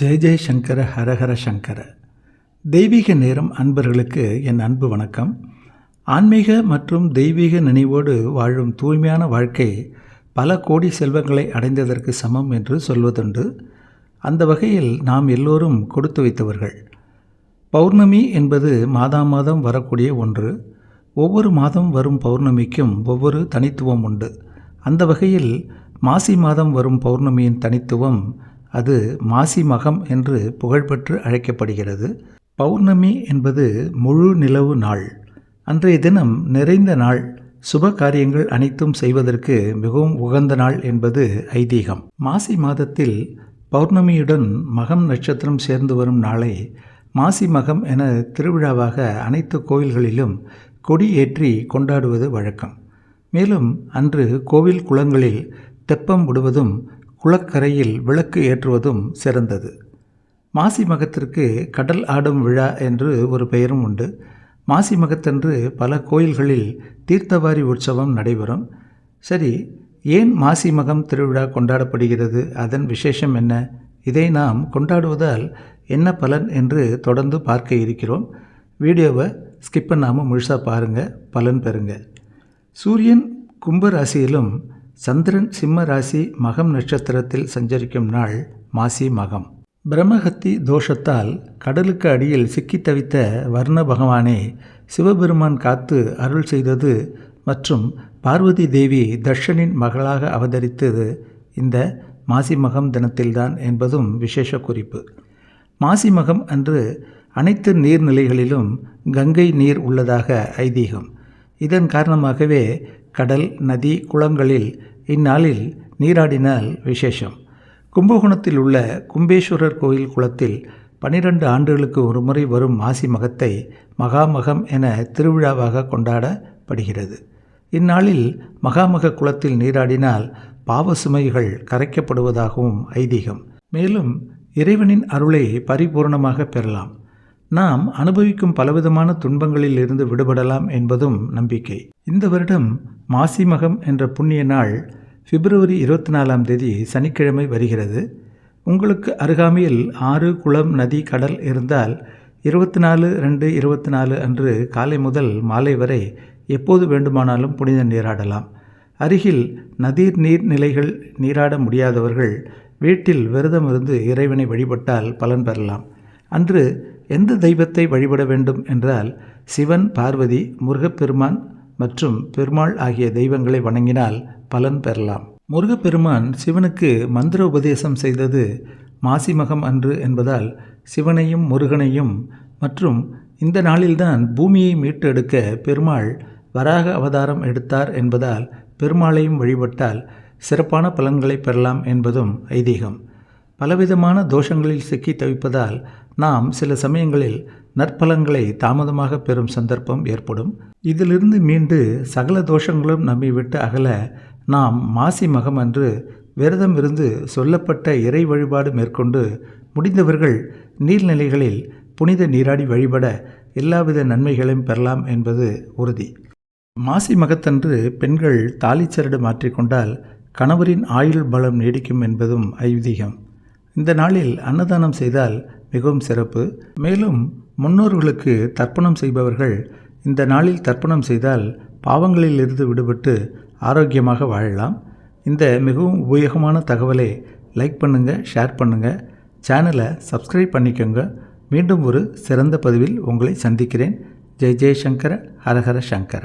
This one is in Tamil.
ஜெய ஜெய சங்கர ஹரஹர சங்கர. தெய்வீக நேரம் அன்பர்களுக்கு என் அன்பு வணக்கம். ஆன்மீக மற்றும் தெய்வீக நினைவோடு வாழும் தூய்மையான வாழ்க்கை பல கோடி செல்வங்களை அடைந்ததற்கு சமம் என்று சொல்வதுண்டு. அந்த வகையில் நாம் எல்லோரும் கொடுத்து வைத்தவர்கள். பௌர்ணமி என்பது மாதா மாதம் வரக்கூடிய ஒன்று. ஒவ்வொரு மாதம் வரும் பௌர்ணமிக்கும் ஒவ்வொரு தனித்துவம் உண்டு. அந்த வகையில் மாசி மாதம் வரும் பௌர்ணமியின் தனித்துவம் அது மாசி மகம் என்று புகழ்பெற்று அழைக்கப்படுகிறது. பௌர்ணமி என்பது முழு நிலவு நாள். அன்றைய தினம் நிறைந்த நாள். சுப காரியங்கள் அனைத்தும் செய்வதற்கு மிகவும் உகந்த நாள் என்பது ஐதீகம். மாசி மாதத்தில் பௌர்ணமியுடன் மகம் நட்சத்திரம் சேர்ந்து வரும் நாளை மாசி மகம் என திருவிழாவாக அனைத்து கோயில்களிலும் கொடி ஏற்றி கொண்டாடுவது வழக்கம். மேலும் அன்று கோவில் குளங்களில் தெப்பம் விடுவதும் குளக்கரையில் விளக்கு ஏற்றுவதும் சிறந்தது. மாசி மகத்திற்கு கடல் ஆடும் விழா என்று ஒரு பெயரும் உண்டு. மாசி மகத்தன்று பல கோயில்களில் தீர்த்தவாரி உற்சவம் நடைபெறும். சரி ஏன் மாசி மகம் திருவிழா கொண்டாடப்படுகிறது? அதன் விசேஷம் என்ன? இதை நாம் கொண்டாடுவதால் என்ன பலன் என்று தொடர்ந்து பார்க்க இருக்கிறோம். வீடியோவை ஸ்கிப் பண்ணாமல் முழுசாக பாருங்கள் பலன் பெறுங்க. சூரியன் கும்ப ராசியிலும் சந்திரன் சிம்ம ராசி மகம் நட்சத்திரத்தில் சஞ்சரிக்கும் நாள் மாசி மகம். பிரம்மஹத்தி தோஷத்தால் கடலுக்கு அடியில் சிக்கி தவித்த வர்ண பகவானே சிவபெருமான் காத்து அருள் செய்தது மற்றும் பார்வதி தேவி தர்ஷனின் மகளாக அவதரித்தது இந்த மாசி மகம் தினத்தில்தான் என்பதும் விசேஷ குறிப்பு. மாசி மகம் அன்று அனைத்து நீர்நிலைகளிலும் கங்கை நீர் உள்ளதாக ஐதீகம். இதன் காரணமாகவே கடல் நதி குளங்களில் இந்நாளில் நீராடினால் விசேஷம். கும்பகோணத்தில் உள்ள கும்பேஸ்வரர் கோயில் குளத்தில் பனிரெண்டு ஆண்டுகளுக்கு ஒரு முறை வரும் மாசி மகத்தை மகாமகம் என திருவிழாவாக கொண்டாடப்படுகிறது. இந்நாளில் மகாமக குளத்தில் நீராடினால் பாவ சுமைகள் கரைக்கப்படுவதாகவும் ஐதீகம். மேலும் இறைவனின் அருளை பரிபூர்ணமாக பெறலாம். நாம் அனுபவிக்கும் பலவிதமான துன்பங்களில் இருந்து விடுபடலாம் என்பதும் நம்பிக்கை. இந்த வருடம் மாசி மகம் என்ற புண்ணிய நாள் பிப்ரவரி இருபத்தி நாலாம் தேதி சனிக்கிழமை வருகிறது. உங்களுக்கு அருகாமையில் ஆறு குளம் நதி கடல் இருந்தால் இருபத்தி நாலு ரெண்டு இருபத்தி நாலு அன்று காலை முதல் மாலை வரை எப்போது வேண்டுமானாலும் புனித நீராடலாம் அருகில் நதிர் நீர் நிலைகள் நீராட முடியாதவர்கள் வீட்டில் விரதம் இருந்து இறைவனை வழிபட்டால் பலன் பெறலாம். அன்று எந்த தெய்வத்தை வழிபட வேண்டும் என்றால் சிவன் பார்வதி முருகப்பெருமான் மற்றும் பெருமாள் ஆகிய தெய்வங்களை வணங்கினால் பலன் பெறலாம். முருகப்பெருமான் சிவனுக்கு மந்திர உபதேசம் செய்தது மாசிமகம் அன்று என்பதால் சிவனையும் முருகனையும் மற்றும் இந்த நாளில்தான் பூமியை மீட்டெடுக்க பெருமாள் வராக அவதாரம் எடுத்தார் என்பதால் பெருமாளையும் வழிபட்டால் சிறப்பான பலன்களை பெறலாம் என்பதும் ஐதீகம். பலவிதமான தோஷங்களில் சிக்கி தவிப்பதால் நாம் சில சமயங்களில் நற்பலங்களை தாமதமாக பெறும் சந்தர்ப்பம் ஏற்படும். இதிலிருந்து மீண்டு சகல தோஷங்களும் நம்மை விட்டு அகல நாம் மாசி மகம் அன்று விரதம் இருந்து சொல்லப்பட்ட இறை வழிபாடு மேற்கொண்டு முடிந்தவர்கள் நீர்நிலைகளில் புனித நீராடி வழிபட எல்லாவித நன்மைகளையும் பெறலாம் என்பது உறுதி. மாசி மகத்தன்று பெண்கள் தாலிச்சரடு மாற்றிக்கொண்டால் கணவரின் ஆயுள் பலம் நீடிக்கும் என்பதும் ஐதீகம். இந்த நாளில் அன்னதானம் செய்தால் மிகவும் சிறப்பு. மேலும் முன்னோர்களுக்கு தர்ப்பணம் செய்பவர்கள் இந்த நாளில் தர்ப்பணம் செய்தால் பாவங்களில் இருந்து விடுபட்டு ஆரோக்கியமாக வாழலாம். இந்த மிகவும் உபயோகமான தகவலை லைக் பண்ணுங்கள் ஷேர் பண்ணுங்கள் சேனலை சப்ஸ்கிரைப் பண்ணிக்கோங்க. மீண்டும் ஒரு சிறந்த பதிவில் உங்களை சந்திக்கிறேன். ஜெய் ஜெய்சங்கர ஹரஹர சங்கர.